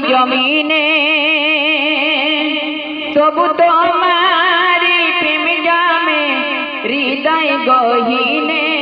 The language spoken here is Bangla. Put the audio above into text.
জমিনে। তবু তোমারি প্রেম জামে হৃদয় গহিনে।